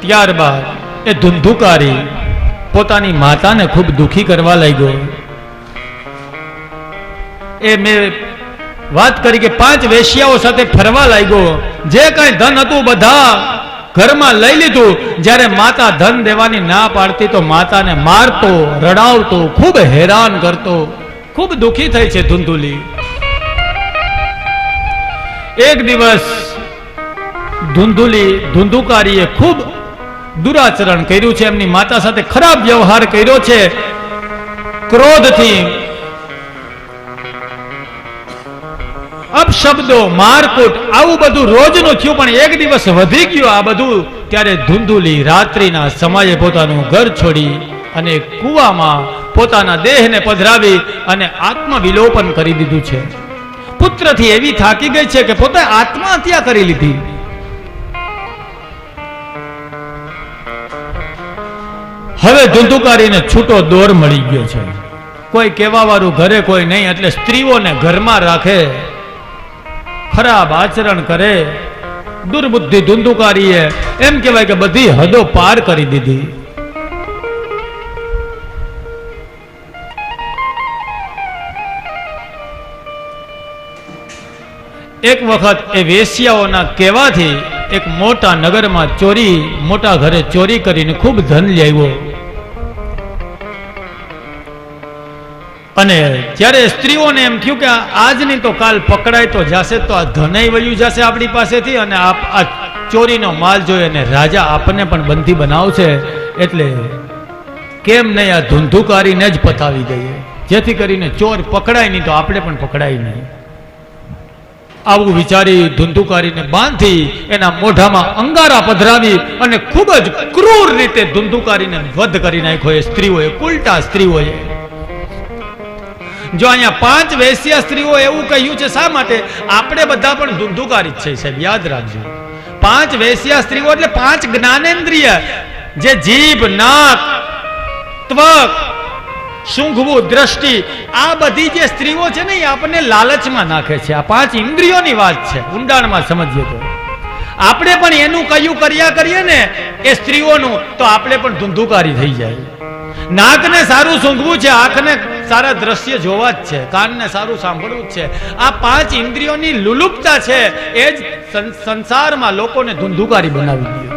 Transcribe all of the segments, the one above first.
ત્યારબાદ એ ધુંધુકારી પોતાની માતાને ખૂબ દુખી કરવા લાગ્યો. એ મેં વાત કરી કે પાંચ વેશિયાઓ સાથે ફરવા લાગ્યો. જે કઈ ધન હતું બધા ઘરમાં લઈ લીધું. જ્યારે માતા ધન દેવાની ના પાડતી તો માતાને મારતો, રડાવતો, ખૂબ હેરાન કરતો. ખૂબ દુખી થઈ છે ધુંધુલી. એક દિવસ ધુંધુલી ધુંધુકારીએ ખૂબ દુરાચરણ કર્યું છે, એમની માતા સાથે ખરાબ વ્યવહાર કર્યો છે. ક્રોધથી અપશબ્દો, મારકુટ, આવું બધું રોજનું થયું, પણ એક દિવસ વધી ગયું આ બધું, ત્યારે ધુંધુલી રાત્રિના સમયે પોતાનું ઘર છોડી અને કૂવામાં પોતાના દેહને પધરાવી અને આત્મવિલોપન કરી દીધું છે. પુત્રથી એવી થાકી ગઈ છે કે પોતે આત્મહત્યા કરી લીધી. હવે ધુંધુકારીને છૂટો દોર મળી ગયો છે. કોઈ કહેવાવાળું ઘરે કોઈ નહીં, એટલે સ્ત્રીઓને ઘરમાં રાખે, ખરાબ આચરણ કરે. દુર્બુદ્ધિ ધુંધુકારીએ એમ કહેવાય કે બધી હદો પાર કરી દીધી. એક વખત એ વેશ્યાઓના કહેવાથી એક મોટા નગરમાં ચોરી, મોટા ઘરે ચોરી કરીને ખૂબ ધન લાવ્યો અને જ્યારે સ્ત્રીઓને એમ થયું કે આજની તો કાલ પકડાય તો જશે, તો આ ધનય વયું જશે આપણી પાસેથી અને આપ આ ચોરીનો માલ જોઈએ અને રાજા આપણને પણ બંધી બનાવશે, એટલે કેમ નહીં આ ધૂંધુકારીને જ પતાવી દઈએ? જેથી કરીને ચોર પકડાય નહીં તો આપણે પણ પકડાય નહીં. આવું વિચારી ધૂંધુકારીને બાંધી, એના મોઢામાં અંગારા પધરાવી અને ખૂબ જ ક્રૂર રીતે ધૂંધુકારીને વધ કરી નાખ્યો એ સ્ત્રીઓએ ઉલટા સ્ત્રીઓએ. જો અહીંયા પાંચ વેશ્યા સ્ત્રીઓ એવું કહ્યું છે, શા માટે? આપણે બધા પણ ધુંધુકારી છે, સાહેબ, યાદ રાખજો. પાંચ વેશ્યા સ્ત્રીઓ એટલે પાંચ જ્ઞાનેન્દ્રિય. જે જીભ, નાક, ત્વક, સૂંઘવું, દ્રષ્ટિ, આ બધી જે સ્ત્રીઓ છે ને, એ આપણને લાલચમાં નાખે છે. આ પાંચ ઇન્દ્રિયોની વાત છે. ઊંડાણમાં સમજીએ તો. આપણે પણ એનું કયું કર્યા કરીએ ને, એ સ્ત્રીઓનું, તો આપણે પણ ધુંધુકારી થઈ જાય. નાકને સારું સૂંઘવું છે, આંખને સારા દ્રશ્ય જોવા જ છે. કાનને સારું સાંભળવું જ છે. આ પાંચ ઇન્દ્રિયોની લુલુપતા છે. એ જ સંસારમાં લોકોને ધુંધુકારી બનાવી દે.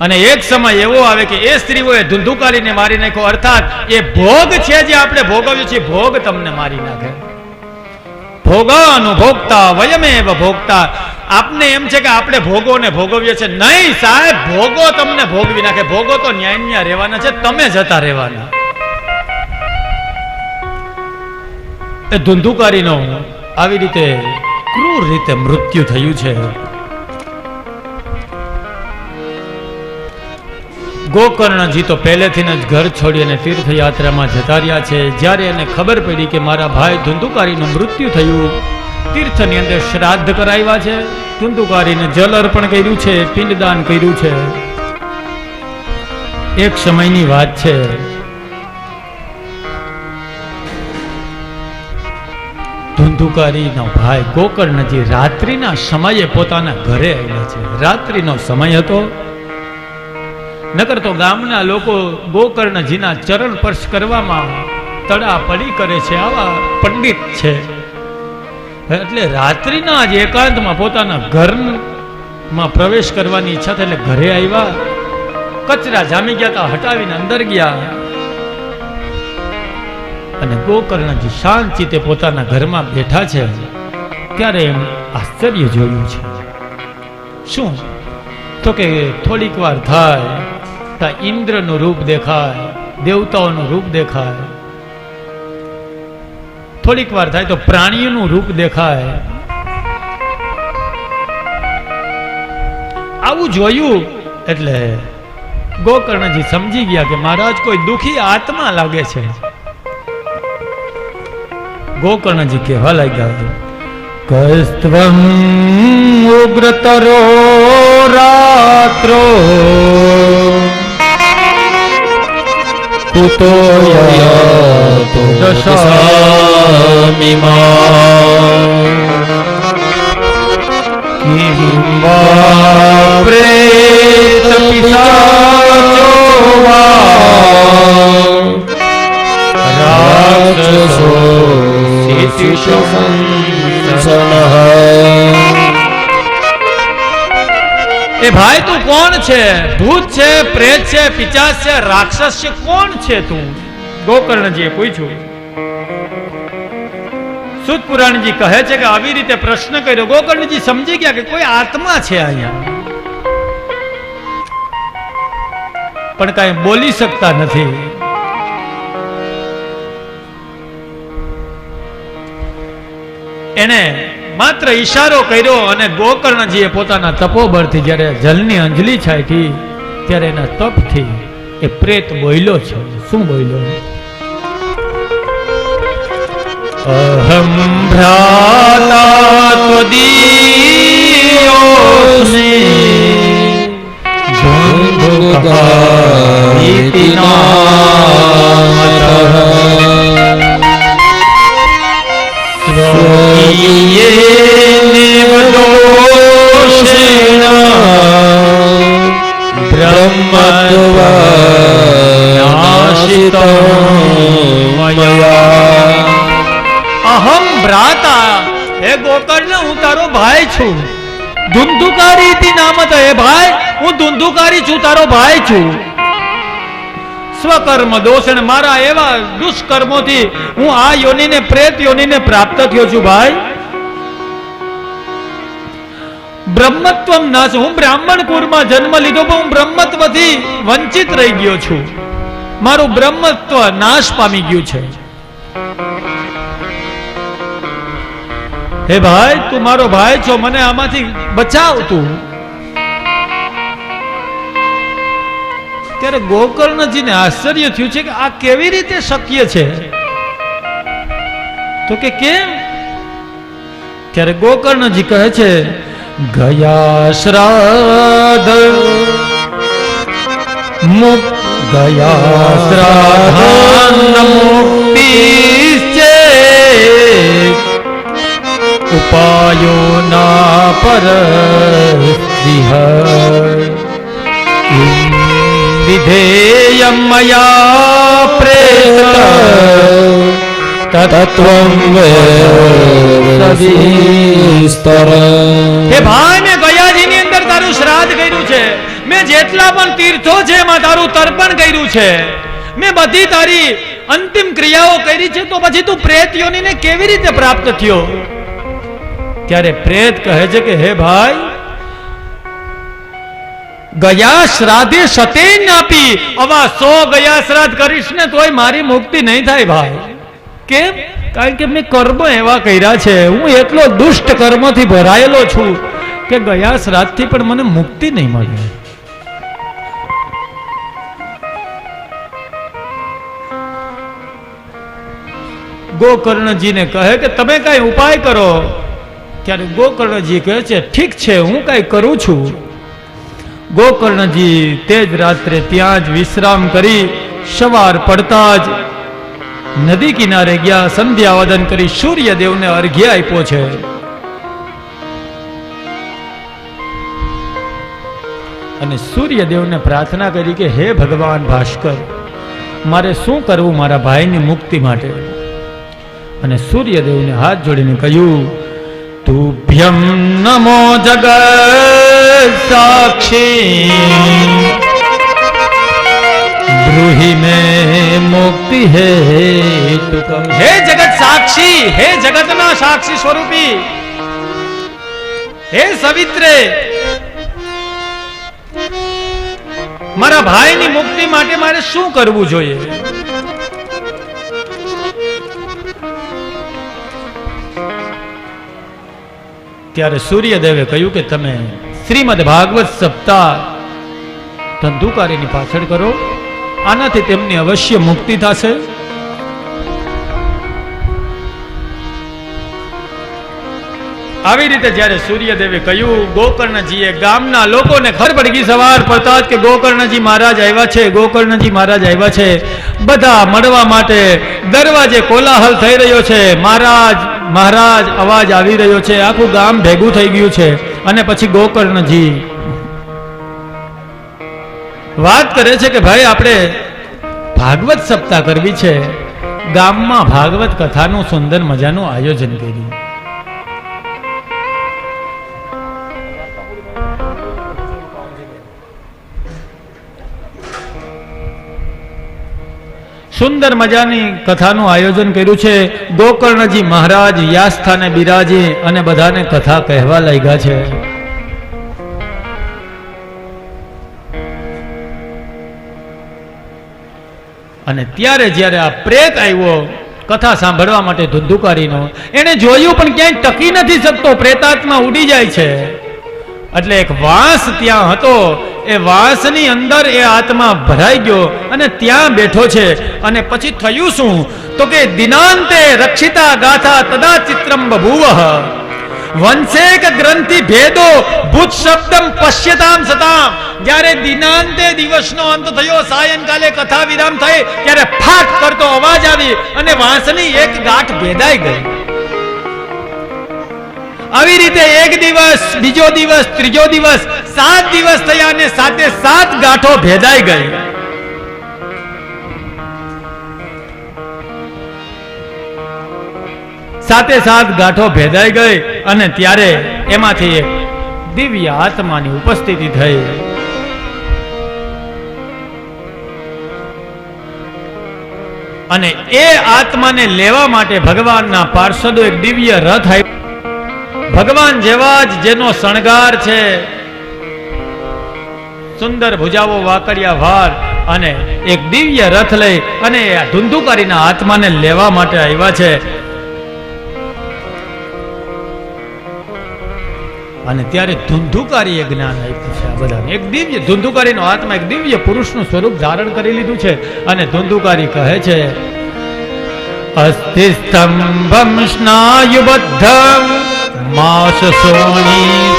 અને એક સમય એવો આવે કે એ સ્ત્રીઓએ ધુંધુકારીને મારી નાખ્યો. અર્થાત, એ ભોગ છે જે આપણે ભોગવ્યું છે ભોગ તમને મારી નાખે. ભોગાનુભોગતા વયમેવ ભોગતા આપને એમ છે કે આપણે ભોગોને ભોગવીએ છે નહીં, સાહેબ, ભોગો તમને ભોગવી નાખે. ભોગો તો ન્યાય ન્યા રહેવાના છે, તમે જતા રહેવાના. એ ધુંધુકારીનો આવી રીતે ક્રૂર રીતે મૃત્યુ થયું છે. ગોકર્ણજી તો પહેલેથી જ ઘર છોડી અને તીર્થયાત્રામાં જતા રહ્યા છે. જ્યારે એને ખબર પડી કે મારા ભાઈ ધુંધુકારીનું મૃત્યુ થયું તીર્થની અંદર શ્રાદ્ધ કરાવ્યા છે. ધુંધુકારીને જલ અર્પણ કર્યું છે, પિંડદાન કર્યું છે. એક સમયની વાત છે. ધુંધુકારીનો ભાઈ ગોકર્ણજી રાત્રિના સમયે પોતાના ઘરે આવ્યા છે. રાત્રિનો સમય હતો. નકર તો ગામના લોકો ગોકર્ણજીના ચરણ સ્પર્શ કરવામાં તડા પડી કરે છે. આવા પંડિત છે. એટલે રાત્રિના જ એકાંતમાં પોતાના ઘરમાં પ્રવેશ કરવાની ઈચ્છા થઈ એટલે ઘરે આવ્યા. કચરા જામી ગયા તા, હટાવીને અંદર ગયા. અને ગોકર્ણજી શાંતિતે પોતાના ઘરમાં બેઠા છે, ત્યારે એમ આશ્ચર્ય જોયું છે. શું? તો કે થોડીક વાર થાય, ત્યાં ઇન્દ્રનું રૂપ દેખાય, દેવતાઓનું રૂપ દેખાય. થોડીક વાર થાય તો પ્રાણીનું રૂપ દેખાય. આવું જોયું એટલે ગોકર્ણજી સમજી ગયા કે મહારાજ, કોઈ દુખી આત્મા લાગે છે. ગોકર્ણજી કહેવા લાગ્યા, કસ્ત્વમ ઉગ્રતરો રાત્રો. કુતો વા પ્રેત પિશાચો વા રાક્ષસો એ ભાઈ તું કોણ છે? ભૂત છે, પ્રેત છે, પિચાસ છે, રાક્ષસ છે, કોણ છે તું? ગોકર્ણજીએ પૂછ્યું, સુત પુરાણજી કહે છે કે આવી રીતે પ્રશ્ન કર્યો. ગોકર્ણજી સમજી ગયા કે કોઈ આત્મા છે અહીંયા. પણ કઈ બોલી શકતા નથી. એને માત્ર ઈશારો કર્યો અને ગોકર્ણજીએ પોતાના તપોબળથી જ્યારે જલની અંજલિ છાંટી ત્યારે એના તપથી એ પ્રેત બોલ્યો છે. શું બોલ્યો અહમ ભ્રાતા ત્વદીયોસ્મિ ધુંધુકારીતિ નામતઃ સ્વકીયેનેવ દોષેણ અહમ ભ્રાતા। હે ગોકર્ણ હું તારો ભાઈ છું. ધુંધુકારી થી નામ તો હે ભાઈ હું ધુંધુકારી છું તારો ભાઈ છું. સ્વકર્મ દોષણ મારા એવા દુષ્કર્મોથી હું આ યોનિને પ્રેત યોનિને પ્રાપ્ત થયો છું ભાઈ. બ્રહ્મત્વમ નાશ હું બ્રાહ્મણ કુળમાં જન્મ લીધો પણ હું બ્રહ્મત્વથી વંચિત રહી ગયો છું. મારું બ્રહ્મત્વ નાશ પામી ગયું છે. હે ભાઈ, તું મારો ભાઈ છો, મને આમાંથી બચાવ તું. ત્યારે ગોકર્ણજીને આશ્ચર્ય થયું છે કે આ કેવી રીતે શક્ય છે? તો કે કેમ? ત્યારે ગોકર્ણજી કહે છે, ગયા શ્રાદ્ધ ગયા શ્રાદ્ધ મુક્તિ ઉપાયો ના પર વિધેય મયા પ્રેત તત્વં વેદવિસ્તર. હે ભાઈ, મેં ગયાજીની અંદર તારું શ્રાદ્ધ કર્યું છે. મેં જેટલા પણ તીર્થો છે એમાં તારું તર્પણ કર્યું છે. મેં બધી તારી અંતિમ ક્રિયાઓ કરી છે, તો પછી તું પ્રેત યોનીને કેવી રીતે પ્રાપ્ત થયો? ત્યારે પ્રેત કહે છે કે, હે ભાઈ ગયા શ્રાદ્ધે સતે આપી આવા સો ગયા શ્રાદ્ધ કરીશ ને તોય મારી મુક્તિ નહીં થાય ભાઈ. કેમ? કારણ કે મેં કર્મ એવા કર્યા છે. હું એટલો દુષ્ટ કર્મથી ભરાયેલો છું કે ગયા શ્રાદ્ધથી પણ મને મુક્તિ નહીં મળે. ગોકર્ણજીને કહે કે, તમે કઈ ઉપાય કરો. ત્યારે ગોકર્ણજી કહે છે, ઠીક છે, હું કઈ કરું છું. ગોકર્ણજી તે જ રાત્રે ત્યાં જ વિશ્રામ કરી સવાર પડતા જ નદી કિનારે ગયા, સંધ્યાવદન કરી સૂર્યદેવને અર્ઘ્ય આપ્યો છે. અને સૂર્યદેવને પ્રાર્થના કરી કે, હે ભગવાન ભાસ્કર, મારે શું કરવું મારા ભાઈની મુક્તિ માટે? અને સૂર્યદેવને હાથ જોડીને કહ્યું તુભ્યમ નમો જગત સાક્ષી બ્રૂહી મે મુક્તિ હે હે જગત સાક્ષી હે જગતના સાક્ષી સ્વરૂપી હે સવિત્રે મારા ભાઈની મુક્તિ માટે મારે શું કરવું જોઈએ? ત્યારે સૂર્યદેવે કહ્યું કે તમે શ્રીમદ ભાગવત સપ્તાહ ધંધુકારીની પાછળ કરો. આનાથી તેમની અવશ્ય મુક્તિ થશે. આવી રીતે જ્યારે સૂર્યદેવે કહ્યું, ગોકર્ણજીએ ગામના લોકોને ખબર પડી ગઈ સવાર પડતા કે ગોકર્ણજી મહારાજ આવ્યા છે, ગોકર્ણજી મહારાજ આવ્યા છે. બધા મળવા માટે દરવાજે કોલાહલ થઈ રહ્યો છે. મહારાજ મહારાજ, અવાજ આવી રહ્યો છે. આખું ગામ ભેગું થઈ ગયું છે. અને પછી ગોકર્ણજી વાત કરે છે કે ભાઈ, આપણે ભાગવત સપ્તાહ કરવી છે. ગામમાં ભાગવત કથાનું સુંદર મજાનું આયોજન કર્યું. સુંદર મજાની કથાનું આયોજન કર્યું છે. ગોકર્ણજી મહારાજ, યાસ્થાને બિરાજી અને બધાને કથા કહેવા લાગ્યા છે. અને ત્યારે જ્યારે આ પ્રેત આવ્યો, કથા સાંભળવા માટે ધુંધુકારીનો એને જોયું પણ ક્યાંય ટકી નથી શકતો, પ્રેતાત્મા ઉડી જાય છે. એટલે એક વાંસ ત્યાં હતો એ વાસની અંદર એ આત્મા ભરાઈ ગયો અને ત્યાં બેઠો છે. અને પછી થયું શું? તો કે દિનાંતે રક્ષિતા ગાથા તદા ચિત્રમ બભૂવ. વંશેક ગ્રંથિ ભેદો ભૂત શબ્દમ પશ્યતામ સતામ. જ્યારે દિનાંતે દિવસનો અંત થયો, સાયંકાલે કથા વિરામ થઈ, ત્યારે ફાટ કરતો અવાજ આવી અને વાંસની એક ગાંઠ ભેદાઈ ગઈ. આવી રીતે એક દિવસ, બીજો દિવસ, ત્રીજો દિવસ સાત દિવસ થયા અને સાતે સાત ગાંઠો ભેદાઈ ગઈ. સાતે સાત ગાંઠો ભેદાઈ ગઈ અને ત્યારે એમાંથી એક દિવ્ય આત્માની ઉપસ્થિતિ થઈ. અને એ આત્માને લેવા માટે ભગવાનના પાર્ષદો એક દિવ્ય રથ આવ્યો ભગવાન જેવા જ જેનો શણગાર છે સુંદર ભુજાઓ વાકડિયા ભાર અને એક દિવ્ય રથ લઈ અને ધુંધુકારીના આત્માને લેવા માટે આવ્યા છે. અને ત્યારે ધુંધુકારીએ જ્ઞાન આપ્યું છે બધાને. એક દિવ્ય ધુંધુકારીનો આત્મા, એક દિવ્ય પુરુષનું સ્વરૂપ ધારણ કરી લીધું છે અને ધુંધુકારી કહે છે અસ્થિ સ્તંભમ સ્નાયુબદ્ધમ, માસ સોણીતલેપિતમ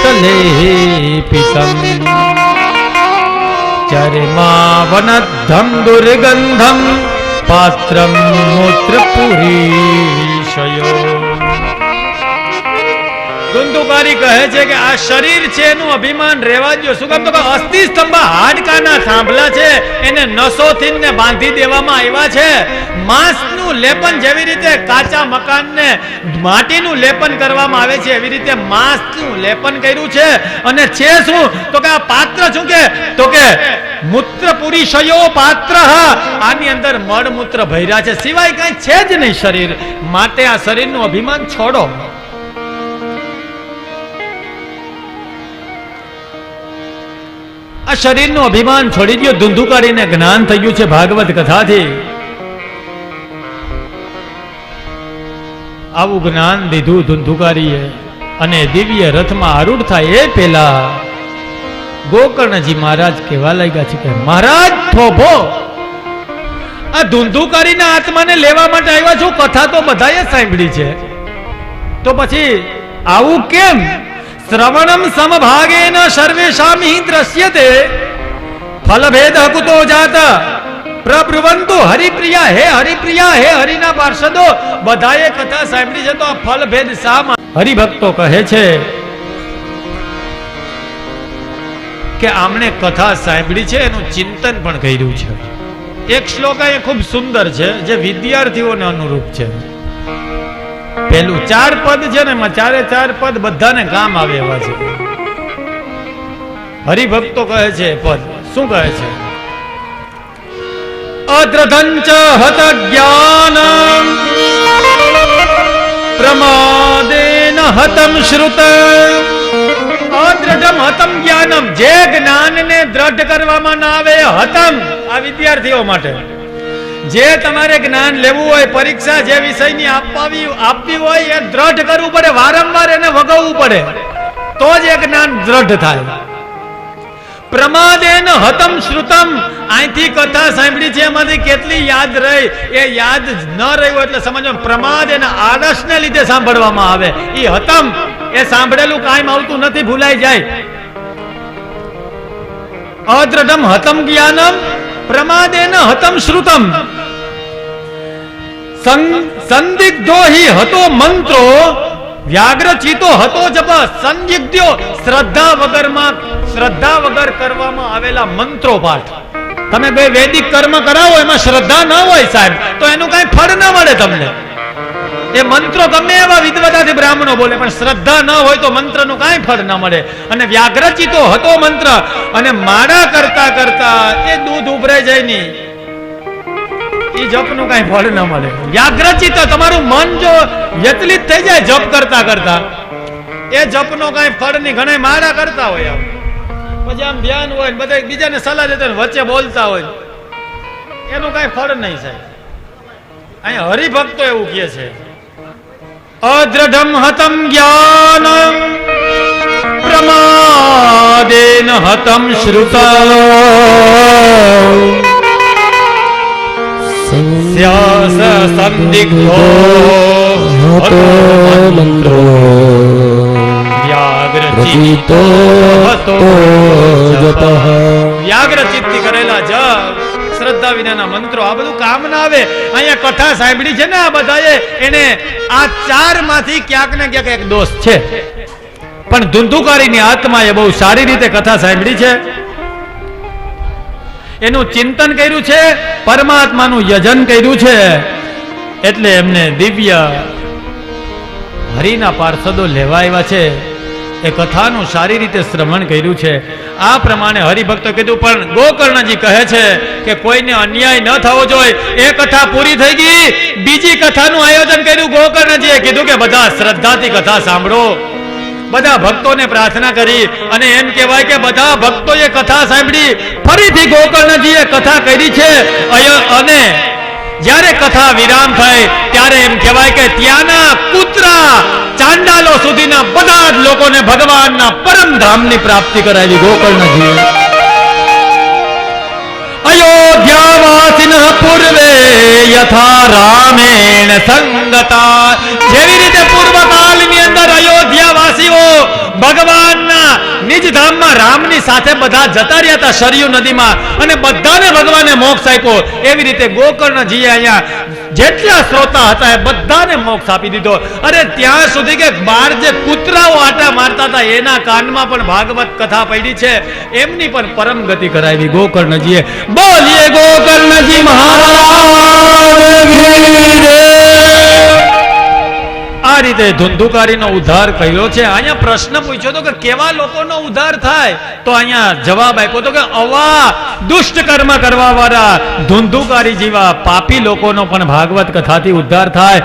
चर्मावनद्धं दुर्गन्धं पात्रं मूत्रपुरीशयो। ધુંધુકારી કહે છે કે આ શરીર છે એનું અભિમાન રહેવા દો શું કામ તો અસ્થિ સ્તંભ હાડકાના થાંભલા છે, એને નસોથી ને બાંધી દેવામાં આવ્યા છે. માંસનું લેપન જેવી રીતે કાચા મકાનને માટીનું લેપન કરવામાં આવે છે, એવી રીતે માંસનું લેપન કર્યું છે. અને છે શું? તો કે આ પાત્ર શું કે? તો કે મૂત્ર પુરીશયો પાત્ર. આની અંદર મળ મૂત્ર ભર્યા છે. સિવાય કઈ છે જ નહીં શરીર. માટે આ શરીરનું અભિમાન છોડો. આ શરીરનું અભિમાન છોડી દો ધુંધુકારીને જ્ઞાન થઈ ગયું છે ભાગવત કથાથી. આવું જ્ઞાન દીધું ધુંધુકારીએ અને દિવ્ય રથમાં આરૂઢ થાય એ પેલા ગોકર્ણજી મહારાજ કહેવા લાગ્યા છે કે, મહારાજ, થોભો. આ ધુંધુકારીના આત્માને લેવા માટે આવ્યા છું? કથા તો બધાએ સાંભળી છે. તો પછી આવું કેમ? શ્રવણમ સમભાગેન સર્વેશામી હિ દ્રશ્યતે ફલભેદ કુતો જાત પ્રબ્રુવંતુ હરિપ્રિયા હે હરિપ્રિયા હે હરિના પાર્ષદો બધાએ કથા સાંભળી છે તો આ ફલભેદ શા મા- હરિભક્તો કહે છે કે આમણે કથા સાંભળી છે એનું ચિંતન પણ કર્યું છે। એક શ્લોક એ ખૂબ સુંદર છે, જે વિદ્યાર્થીઓને અનુરૂપ છે। પેલું ચાર પદ છે ને ચારે ચાર પદ બધાને કામ આવે એવા છે. હરિભક્તો કહે છે પદ. શું કહે છે? અદ્રધંચ હત જ્ઞાન. પ્રમાદેન હતમ શ્રુત. અદ્રઢમ હતમ જ્ઞાનમ. જે જ્ઞાનને દ્રઢ કરવામાં ના આવે હતમ. આ વિદ્યાર્થીઓ માટે. જે તમારે જ્ઞાન લેવું હોય, પરીક્ષા જે વિષયની આપવી આપવી હોય, એ દ્રઢ કરવું પડે, વારંવાર એને વગવવું પડે. તો જ એ જ્ઞાન દ્રઢ થાય. પ્રમાદેન હતમ શ્રુતમ. અહીંથી કથા સાંભળી છે, એમાંથી કેટલી યાદ રહી? એ યાદ ન રહ્યું એટલે સમજો પ્રમાદ એના આળસને લીધે સાંભળવામાં આવે. એ હતમ, એ સાંભળેલું કાયમ આવતું નથી, ભૂલાઈ જાય. અદ્રઢમ હતમ જ્ઞાનમ. પ્રમાદેન હતમ શ્રુતમ. સંદિગ્ધો હિ હતો મંત્રો વ્યાગ્ર ચિતો હતો જપ સંદિગ્ધો શ્રદ્ધા વગરમાં, શ્રદ્ધા વગર કરવામાં આવેલા મંત્રો પાઠ. તમે બે વૈદિક કર્મ કરાવો, એમાં શ્રદ્ધા ન હોય સાહેબ, તો એનું કઈ ફળ ન મળે તમને. એ મંત્રો ગમે એવા વિદ્વતાથી બ્રાહ્મણો બોલે, પણ શ્રદ્ધા ન હોય તો મંત્રનું કાંઈ ફળ ન મળે. અને વ્યાઘ્રચિતો હતો મંત્ર, અને માળા કરતા કરતા એ દૂધ ઉભરાઈ જાય નહીં. જપનું કાંઈ ફળ ન મળે. વ્યાઘ્રચિત તમારું મન જો વ્યતલિત થઈ જાય જપ કરતા કરતા. એ જપનો કાંઈ ફળ નહીં ઘણા મારા કરતા હોય આમ. પછી આમ ધ્યાન હોય બધા બીજાને સલાહ દેતા હોય વચ્ચે બોલતા હોય એનું કાંઈ ફળ નહીં સાહેબ અહીંયા હરિભક્તો એવું કહે છે. અદ્રઢમ હતમ જ્ઞાન પ્રમાદેન હતમ શ્રુત સંદિગ્ધો હતો મંત્રો વ્યાગ્રચિત્તો હતો જપઃ કરેલા જપ શ્રદ્ધા વિનાના મંત્રો આ બધું કામ ના આવે અહીંયા કથા સાંભળી છે ને આ બધાએ એને આ ચારમાંથી ક્યાંક ને ક્યાંક એક દોષ છે પણ ધુંધુકારીની આત્માએ બહુ સારી રીતે કથા સાંભળી છે એનું ચિંતન કર્યું છે, પરમાત્માનું યજન કર્યું છે. એટલે એમને દિવ્ય હરિના પાર્ષદો લેવા આવ્યા છે. એ કથાનું સારી રીતે શ્રવણ કર્યું છે. આ પ્રમાણે હરિભક્તો કીધું, પણ ગોકર્ણજી કહે છે કે કોઈને અન્યાય ન થવો જોઈએ. એ કથા પૂરી થઈ ગઈ. બીજી કથાનું આયોજન કર્યું ગોકર્ણજીએ. કીધું કે, બધા શ્રદ્ધાથી કથા સાંભળો. બધા ભક્તોને પ્રાર્થના કરી અને એમ કહેવાય કે બધા ભક્તોએ કથા સાંભળી. ફરીથી ગોકર્ણજીએ કથા કરી છે. અને જ્યારે કથા વિરામ થાય ત્યારે એમ કહેવાય કે ત્યાંના કૂતરા ચાંડાલો સુધીના બધા જ લોકોને ભગવાનના પરમ ધામની પ્રાપ્તિ કરાવી ગોકર્ણજીએ. અયોધ્યાવાસિન પૂર્વે યથા રામેણ સંગતા. જેવી અયોધ્યાવાસીઓ ભગવાનના નિજ ધામમાં રામની સાથે બધા જતા રહ્યા હતા સરયુ નદીમાં. અને બધાને ભગવાને મોક્ષ આપ્યો. એવી રીતે ગોકર્ણજીએ અહીંયા જેટલા શ્રોતા હતા એ બધાને મોક્ષ આપી દીધો. અરે ત્યાં સુધી કે બાર જે કૂતરાઓ આટા મારતા હતા, એના કાનમાં પણ ભાગવત કથા પડી છે. એમની પણ પરમ ગતિ કરાવી ગોકર્ણજીએ. બોલીએ ગોકર્ણજી મહારાજ. આ રીતે ધુંધુકારીનો ઉદ્ધાર કર્યો છે. અહીંયા પ્રશ્ન પૂછ્યો તો કે કેવા લોકોનો ઉદ્ધાર થાય? તો અહીંયા જવાબ આપ્યો તો કે અવા દુષ્ટ કર્મ કરવા વાળા ધુંધુકારી જેવા પાપી લોકોનો પણ ભાગવત કથાથી ઉદ્ધાર થાય.